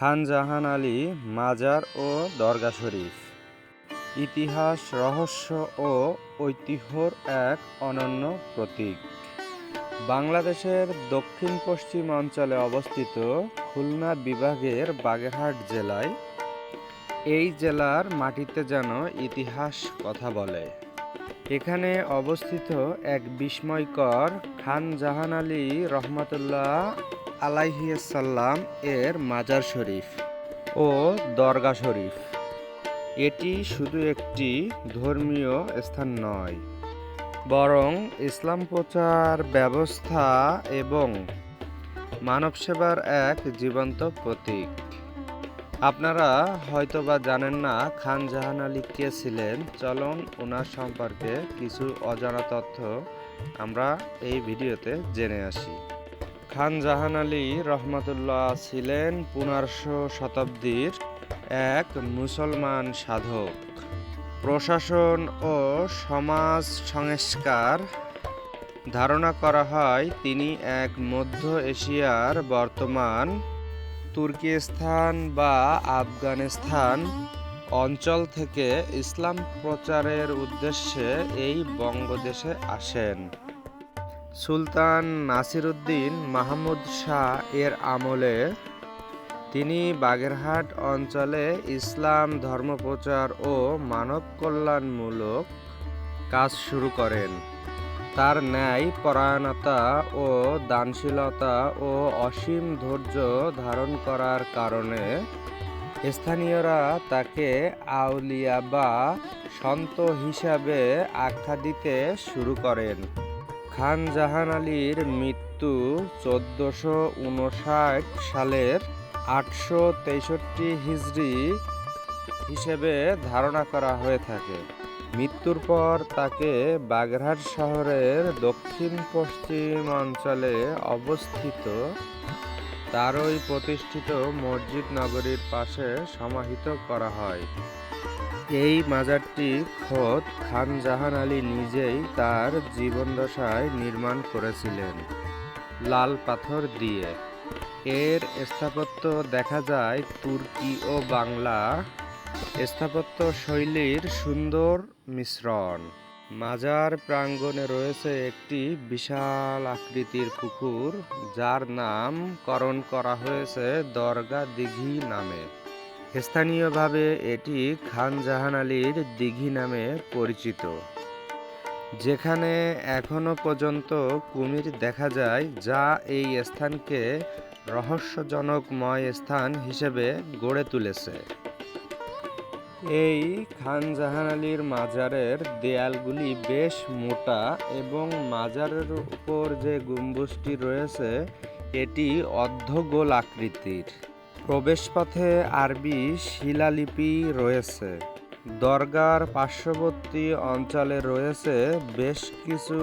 খান জাহান আলী, মাজার ও দরগা শরীফ। ইতিহাস, রহস্য ও ঐতিহ্যর এক অনন্য প্রতীক। বাংলাদেশের দক্ষিণ পশ্চিম অঞ্চলে অবস্থিত খুলনা বিভাগের বাগেরহাট জেলায় এই জেলার মাটিতে যেন ইতিহাস কথা বলে। এখানে অবস্থিত এক বিস্ময়কর খান জাহান আলী রহমতুল্লাহ আলাইহিসাল্লাম এর মাজার শরীফ ও দরগা শরীফ। এটি শুধু একটি ধর্মীয় স্থান নয়, বরং ইসলাম প্রচার ব্যবস্থা এবং মানব সেবার এক জীবন্ত প্রতীক। আপনারা হয়তোবা জানেন না খান জাহান আলী কে ছিলেন। চলুন ওনার সম্পর্কে কিছু অজানা তথ্য আমরা এই ভিডিওতে জেনে আসি। খান জাহান আলী রহমতুল্লাহ ছিলেন পনেরোশো শতাব্দীর এক মুসলমান সাধক। প্রশাসন ও সমাজ সংস্কার ধারণা করা হয় তিনি এক মধ্য এশিয়ার বর্তমান তুর্কিস্তান বা আফগানিস্তান অঞ্চল থেকে ইসলাম প্রচারের উদ্দেশ্যে এই বঙ্গদেশে আসেন। সুলতান নাসিরুদ্দিন মাহমুদ শাহ এর আমলে তিনি বাগেরহাট অঞ্চলে ইসলাম ধর্মপ্রচার ও মানব কল্যাণমূলক কাজ শুরু করেন। তার ন্যায়, পরায়ণতা ও দানশীলতা ও অসীম ধৈর্য ধারণ করার কারণে স্থানীয়রা তাকে আউলিয়া বা সন্ত হিসাবে আখ্যা দিতে শুরু করেন। খান জাহান আলীর মৃত্যু চোদ্দোশো উনষাট সালের আটশো তেষট্টি হিজড়ি হিসেবে ধারণা করা হয়ে থাকে। মৃত্যুর পর তাকে বাগেরহাট শহরের দক্ষিণ পশ্চিম অঞ্চলে অবস্থিত তারই প্রতিষ্ঠিত মসজিদ নগরীর পাশে সমাহিত করা হয়। এই মাজারটি খোদ খান জাহান আলী নিজেই তার জীবনদশায় নির্মাণ করেছিলেন, লাল পাথর দিয়ে। এর স্থাপত্য দেখা যায় তুর্কি ও বাংলা স্থাপত্য শৈলীর সুন্দর মিশ্রণ। মাজার প্রাঙ্গণে রয়েছে একটি বিশাল আকৃতির পুকুর, যার নামকরণ করা হয়েছে দরগা দিঘি নামে। স্থানীয়ভাবে এটি খান জাহান আলীর দিঘি নামে পরিচিত, যেখানে এখনও পর্যন্ত কুমির দেখা যায় যা এই স্থানকে রহস্যজনকময় স্থান হিসেবে গড়ে তুলেছে। এই খান জাহান আলীর মাজারের দেয়ালগুলি বেশ মোটা এবং মাজারের উপর যে গম্বুজটি রয়েছে, এটি অর্ধগোল আকৃতির প্রবেশপথে আরবি শিলালিপি রয়েছে। দরগার পার্শ্ববর্তী অঞ্চলে রয়েছে বেশ কিছু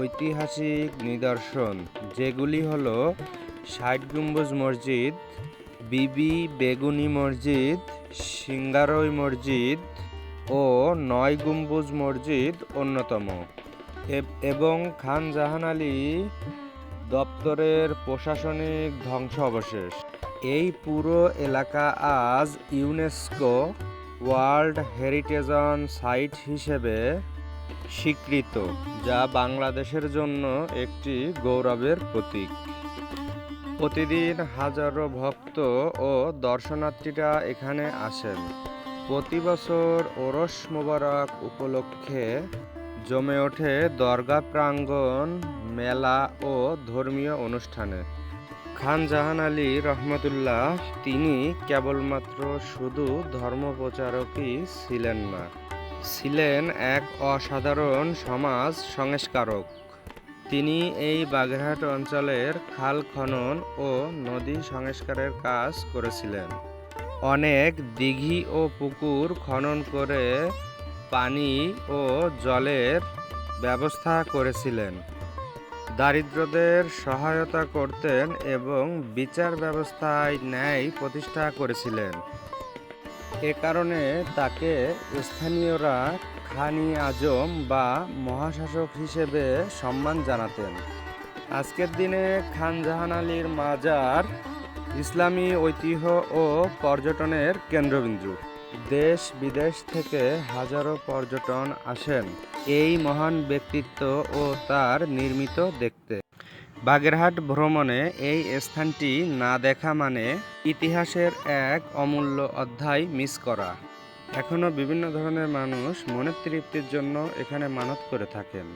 ঐতিহাসিক নিদর্শন, যেগুলি হল ষাট গম্বুজ মসজিদ, বিবি বেগুনি মসজিদ, সিঙ্গারই মসজিদ ও নয় গম্বুজ মসজিদ অন্যতম। এবং খান জাহান আলী দপ্তরের প্রশাসনিক ধ্বংস অবশেষ এই পুরো এলাকা আজ ইউনেস্কো ওয়ার্ল্ড হেরিটেজন সাইট হিসেবে স্বীকৃত, যা বাংলাদেশের জন্য একটি গৌরবের প্রতীক। প্রতিদিন হাজারো ভক্ত ও দর্শনার্থীরা এখানে আসেন। প্রতি বছর ওরস মোবারক উপলক্ষে জমে ওঠে দরগা প্রাঙ্গণ, মেলা ও ধর্মীয় অনুষ্ঠানে। খান জাহান আলী রহমতুল্লাহ, তিনি কেবলমাত্র শুধু ধর্মপ্রচারকই ছিলেন না, ছিলেন এক অসাধারণ সমাজ সংস্কারক। তিনি এই বাগেরহাট অঞ্চলের খাল খনন ও নদী সংস্কারের কাজ করেছিলেন। অনেক দিঘি ও পুকুর খনন করে পানি ও জলের ব্যবস্থা করেছিলেন। দারিদ্রদের সহায়তা করতেন এবং বিচার ব্যবস্থায় ন্যায় প্রতিষ্ঠা করেছিলেন। এ কারণে তাকে স্থানীয়রা খানি আজম বা মহাশাসক হিসেবে সম্মান জানাতেন। আজকের দিনে খান জাহান আলীর মাজার ইসলামী ঐতিহ্য ও পর্যটনের কেন্দ্রবিন্দু। দেশ বিদেশ থেকে হাজারো পর্যটন আসেন। এই মহান ব্যক্তিত্ব ও তার নির্মিত দেখতে। বাগেরহাট ভ্রমণে এই স্থানটি না দেখা মানে ইতিহাসের এক অমূল্য অধ্যায় মিস করা। এখনও বিভিন্ন ধরনের মানুষ মনের তৃপ্তির জন্য এখানে মানত করে থাকেন।